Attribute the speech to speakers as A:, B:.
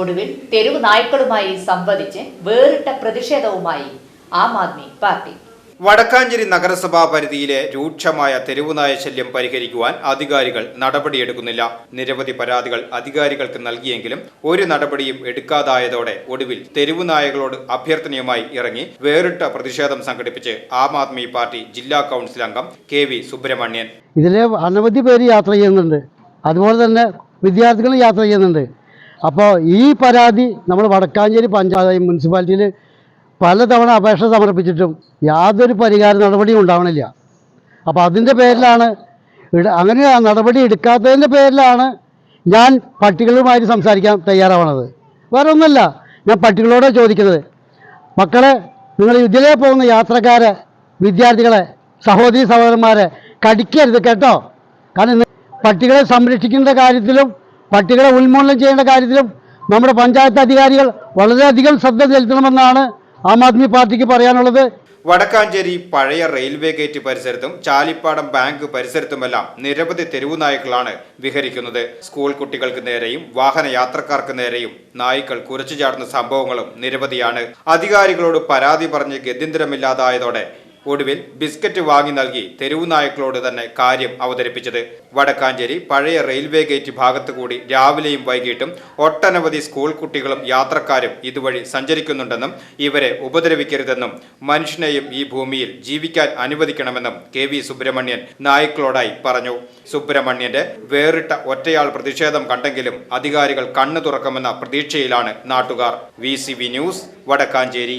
A: ഒടുവിൽ തെരുവ് നായ്ക്കളുമായി സംവദിച്ച് വേറിട്ട പ്രതിഷേധവുമായി ആം ആദ്മി പാർട്ടി.
B: വടക്കാഞ്ചേരി നഗരസഭാ പരിധിയിലെ രൂക്ഷമായ തെരുവുനായ ശല്യം പരിഹരിക്കുവാൻ അധികാരികൾ നടപടിയെടുക്കുന്നില്ല. നിരവധി പരാതികൾ അധികാരികൾക്ക് നൽകിയെങ്കിലും ഒരു നടപടിയും എടുക്കാതായതോടെ ഒടുവിൽ തെരുവുനായകളോട് അഭ്യർത്ഥനയുമായി ഇറങ്ങി വേറിട്ട പ്രതിഷേധം സംഘടിപ്പിച്ച് ആം ആദ്മി പാർട്ടി ജില്ലാ കൗൺസിൽ അംഗം കെ വി സുബ്രഹ്മണ്യൻ.
C: ഇതിലെ അനവധി പേര് യാത്ര ചെയ്യുന്നുണ്ട്. അതുപോലെ തന്നെ വിദ്യാർത്ഥികളും യാത്ര ചെയ്യുന്നുണ്ട്. അപ്പോൾ ഈ പരാതി നമ്മൾ വടക്കാഞ്ചേരി പഞ്ചായത്ത് മുനിസിപ്പാലിറ്റിയിൽ പലതവണ അപേക്ഷ സമർപ്പിച്ചിട്ടും യാതൊരു പരിഹാര നടപടിയും ഉണ്ടാവണില്ല. അപ്പോൾ അതിന്റെ പേരിലാണ് അങ്ങനെ നടപടി എടുക്കാത്തതിന്റെ പേരിലാണ് ഞാൻ പട്ടികളുമായിട്ട് സംസാരിക്കാൻ തയ്യാറാവണത്. വേറെ ഒന്നുമല്ല ഞാൻ പട്ടികളോട് ചോദിക്കുന്നത്. മക്കളെ നിങ്ങൾ ഇതിലേ പോകുന്ന യാത്രക്കാരെ വിദ്യാർത്ഥികളെ സഹോദരി സഹോദരന്മാരെ കടിക്കരുത് കേട്ടോ. കാരണം പട്ടികളെ സംരക്ഷിക്കേണ്ട കാര്യത്തിലും പട്ടികളെ ഉന്മൂലനം ചെയ്യേണ്ട കാര്യത്തിലും നമ്മുടെ പഞ്ചായത്ത് അധികാരികൾ വളരെയധികം ശ്രദ്ധ ചെലുത്തണമെന്നാണ് ആം ആദ്മി പാർട്ടിക്ക് പറയാനുള്ളത്.
B: വടക്കാഞ്ചേരി പഴയ റെയിൽവേ ഗേറ്റ് പരിസരത്തും ചാലിപ്പാടം ബാങ്ക് പരിസരത്തുമെല്ലാം നിരവധി തെരുവു നായ്ക്കളാണ് വിഹരിക്കുന്നത്. സ്കൂൾ കുട്ടികൾക്ക് നേരെയും വാഹന യാത്രക്കാർക്ക് നേരെയും നായ്ക്കൾ കുരച്ചു ചാടുന്ന സംഭവങ്ങളും നിരവധിയാണ്. അധികാരികളോട് പരാതി പറഞ്ഞ് ഗത്യന്തരമില്ലാതായതോടെ ഒടുവിൽ ബിസ്ക്കറ്റ് വാങ്ങി നൽകി തെരുവുനായ്ക്കളോട് തന്നെ കാര്യം അവതരിപ്പിച്ചത്. വടക്കാഞ്ചേരി പഴയ റെയിൽവേ ഗേറ്റ് ഭാഗത്തു കൂടി രാവിലെയും വൈകിട്ടും ഒട്ടനവധി സ്കൂൾ കുട്ടികളും യാത്രക്കാരും ഇതുവഴി സഞ്ചരിക്കുന്നുണ്ടെന്നും ഇവരെ ഉപദ്രവിക്കരുതെന്നും മനുഷ്യനെയും ഈ ഭൂമിയിൽ ജീവിക്കാൻ അനുവദിക്കണമെന്നും കെ വി സുബ്രഹ്മണ്യൻ നായ്ക്കളോടായി പറഞ്ഞു. സുബ്രഹ്മണ്യന്റെ വേറിട്ട ഒറ്റയാൾ പ്രതിഷേധം കണ്ടെങ്കിലും അധികാരികൾ കണ്ണു തുറക്കുമെന്ന പ്രതീക്ഷയിലാണ് നാട്ടുകാർ. V news Vadakkanchery.